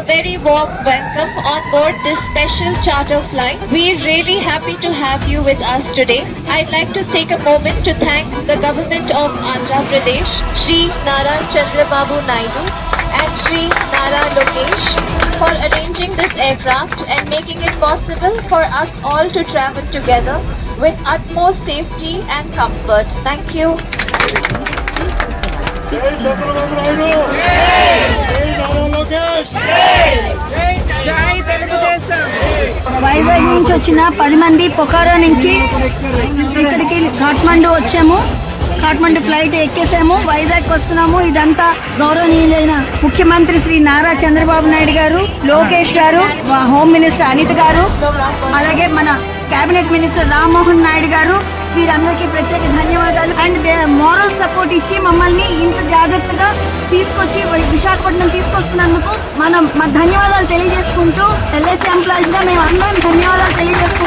a very warm welcome on board this special charter flight. We're really happy to have you with us today. I'd like to take a moment to thank the government of Andhra Pradesh, Sri Nara Chandrababu Naidu and Sri Nara Lokesh for arranging this aircraft and making it possible for us all to travel together with utmost safety and comfort. Thank you. Vizag నుంచి వచ్చిన పది మంది పొఖారా నుంచి ఇక్కడికి కాఠ్మండు వచ్చాము. Kathmandu flight ఎక్కేసాము. Vizag వస్తున్నాము. ఇదంతా గౌరవనీయులైన ముఖ్యమంత్రి శ్రీ నారా చంద్రబాబు నాయుడు గారు లోకేష్ గారు హోమ్ మినిస్టర్ అనిత్ గారు అలాగే మన కేబినెట్ మినిస్టర్ రామ్మోహన్ నాయుడు గారు వీరందరికీ ప్రత్యేక ధన్యవాదాలు. అండ్ మోరల్ సపోర్ట్ ఇచ్చి మమ్మల్ని జాగ్రత్తగా తీసుకొచ్చి విశాఖపట్నం తీసుకొస్తున్నందుకు మనం మా ధన్యవాదాలు తెలియజేసుకుంటూ ఎల్ఐసి ఎంప్లాయీస్గా మేము అందరం ధన్యవాదాలు తెలియజేస్తున్నాం